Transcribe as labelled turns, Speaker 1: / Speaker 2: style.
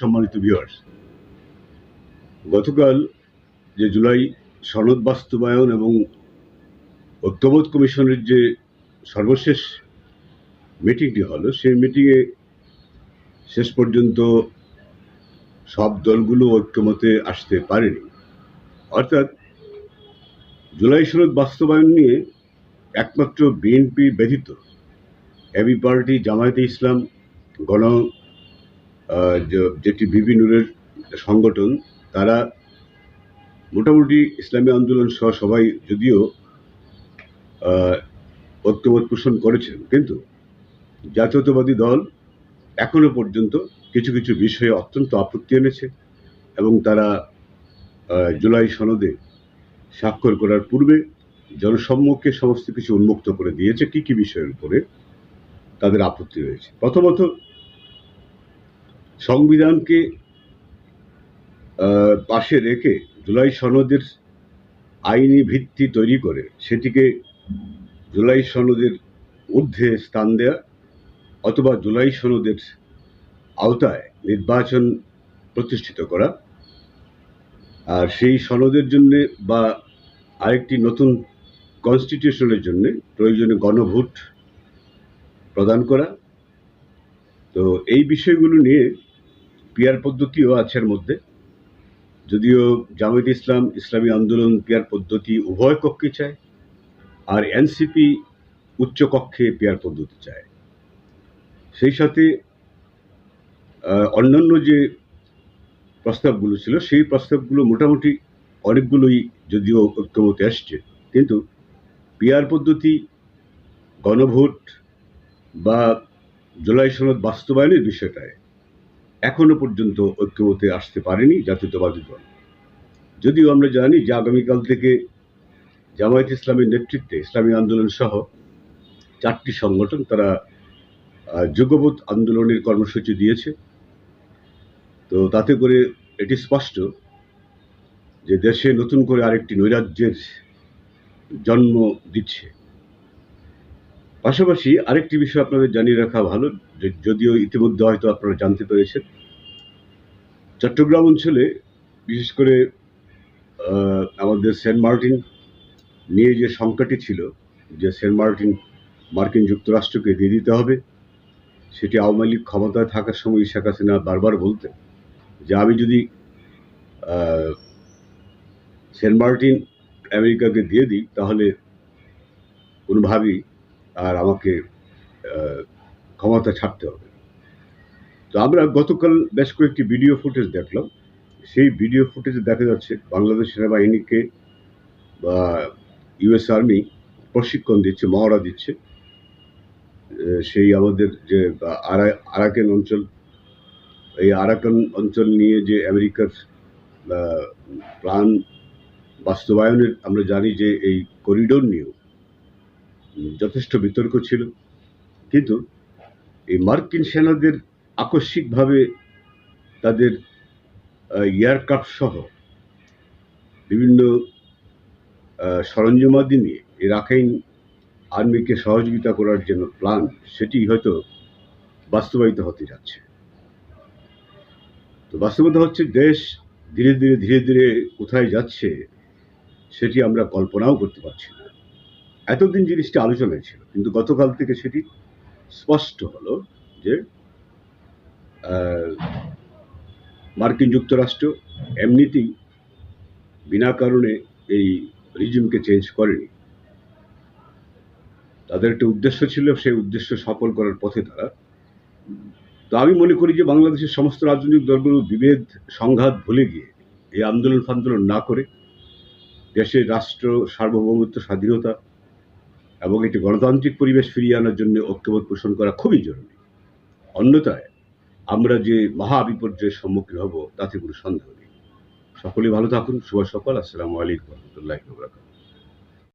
Speaker 1: সম্মানিত ভিউয়ার্স গতকাল যে জুলাই সনদ বাস্তবায়ন এবং ঐক্যবোধ কমিশনের যে সর্বশেষ মিটিংটি হলো, সেই মিটিংয়ে শেষ পর্যন্ত সব দলগুলো ঐক্যমতে আসতে পারেনি। অর্থাৎ জুলাই সনদ বাস্তবায়ন নিয়ে একমাত্র বিএনপি ব্যতীত এবি পার্টি, জামায়াতে ইসলাম গণ যেটি বিবি নূরের সংগঠন, তারা মোটামুটি ইসলামী আন্দোলন সহ সবাই যদিও ঐক্যমত পোষণ করেছেন, কিন্তু জাতীয়তাবাদী দল এখনও পর্যন্ত কিছু কিছু বিষয়ে অত্যন্ত আপত্তি এনেছে এবং তারা জুলাই সনদে স্বাক্ষর করার পূর্বে জনসম্মুখে সমস্ত কিছু উন্মুক্ত করে দিয়েছে। কি কি বিষয়ের উপরে তাদের আপত্তি রয়েছে? প্রথমত সংবিধানকে পাশে রেখে জুলাই সনদের আইনি ভিত্তি তৈরি করে সেটিকে জুলাই সনদের ঊর্ধ্বে স্থান দেয়া অথবা জুলাই সনদের আওতায় নির্বাচন প্রতিষ্ঠিত করা। আর সেই সনদের জন্য বা আরেকটি নতুন কনস্টিটিউশনের জন্য প্রয়োজনে গণভোট প্রদান করা। তো এই বিষয়গুলো নিয়ে পিয়ার পদ্ধতিও আছে এর মধ্যে। যদিও জামায়াত ইসলাম ইসলামী আন্দোলন পিয়ার পদ্ধতি উভয় কক্ষে চায়, আর এনসিপি উচ্চ কক্ষে পিয়ার পদ্ধতি চায়। সেই সাথে অন্যান্য যে প্রস্তাবগুলো ছিল, সেই প্রস্তাবগুলো মোটামুটি অনেকগুলোই যদিও ঐক্যমতে আসছে, কিন্তু পিয়ার পদ্ধতি গণভোট বা জুলাই সনদ বাস্তবায়নের বিষয়টায় এখনও পর্যন্ত ঐক্যমতে আসতে পারেনি জাতীয়তাবাদী দল। যদিও আমরা জানি যে আগামীকাল থেকে জামায়াত ইসলামের নেতৃত্বে ইসলামী আন্দোলন সহ চারটি সংগঠন তারা যুগবোধ আন্দোলনের কর্মসূচি দিয়েছে। তো তাতে করে এটি স্পষ্ট যে দেশে নতুন করে আরেকটি নৈরাজ্যের জন্ম দিচ্ছে। পাশাপাশি আরেকটি বিষয় আপনাদের জানিয়ে রাখা ভালো যদিও ইতিমধ্যে হয়তো আপনারা জানতে পেরেছেন, চট্টগ্রাম অঞ্চলে বিশেষ করে আমাদের সেন্ট মার্টিন নিয়ে যে সংখ্যাটি ছিল, যে সেন্ট মার্টিন মার্কিন যুক্তরাষ্ট্রকে দিয়ে দিতে হবে, সেটি আওয়ামী লীগ ক্ষমতায় থাকার সময় শেখ হাসিনা বারবার বলতেন যে আমি যদি সেন্ট মার্টিন আমেরিকাকে দিয়ে দিই, তাহলে কোনোভাবেই আর আমাকে ক্ষমতা ছাড়তে হবে। তো আমরা গতকাল বেশ কয়েকটি ভিডিও ফুটেজ দেখলাম। সেই ভিডিও ফুটেজে দেখা যাচ্ছে বাংলাদেশ সেনাবাহিনীকে বা ইউএস আর্মি প্রশিক্ষণ দিচ্ছে মহড়া দিচ্ছে। সেই আমাদের যে আরা- আরাকান অঞ্চল এই আরাকান অঞ্চল নিয়ে যে আমেরিকার আহ, প্ল্যান বাস্তবায়নের আমরা জানি যে এই করিডোর নিয়েও যথেষ্ট বিতর্ক ছিল। কিন্তু এই মার্কিন সেনাদের আকস্মিকভাবে তাদের এয়ারক্রাফট সহ বিভিন্ন সরঞ্জামাদি নিয়ে রাখাইন আর্মিকে সহযোগিতা করার জন্য প্ল্যান, সেটি হয়তো বাস্তবায়িত হতে যাচ্ছে। তো বাস্তবতা হচ্ছে দেশ ধীরে ধীরে ধীরে ধীরে কোথায় যাচ্ছে, সেটি আমরা কল্পনাও করতে পারছি না। এতদিন জিনিসটা আলোচনায় ছিল, কিন্তু গতকাল থেকে সেটি স্পষ্ট হলো যে মার্কিন যুক্তরাষ্ট্র এমনিতেই বিনা কারণে এই রিজিমকে চেঞ্জ করেনি। তাদের একটা উদ্দেশ্য ছিল, সেই উদ্দেশ্য সফল করার পথে তারা। তো আমি মনে করি যে বাংলাদেশের সমস্ত রাজনৈতিক দলগুলো বিভেদ, সংঘাত ভুলে গিয়ে এই আন্দোলন ফান্দোলন না করে দেশের রাষ্ট্র সার্বভৌমত্ব, স্বাধীনতা এবং একটি গণতান্ত্রিক পরিবেশ ফিরিয়ে আনার জন্য ঐক্যবোধ পোষণ করা খুবই জরুরি। অন্যথায়, আমরা যে মহা বিপর্যয়ের সম্মুখীন হব, তাতে কোনো সন্দেহ নেই। সকলে ভালো থাকুন, শুভ সকাল, আসসালামু আলাইকুম রহমতুল্লাহ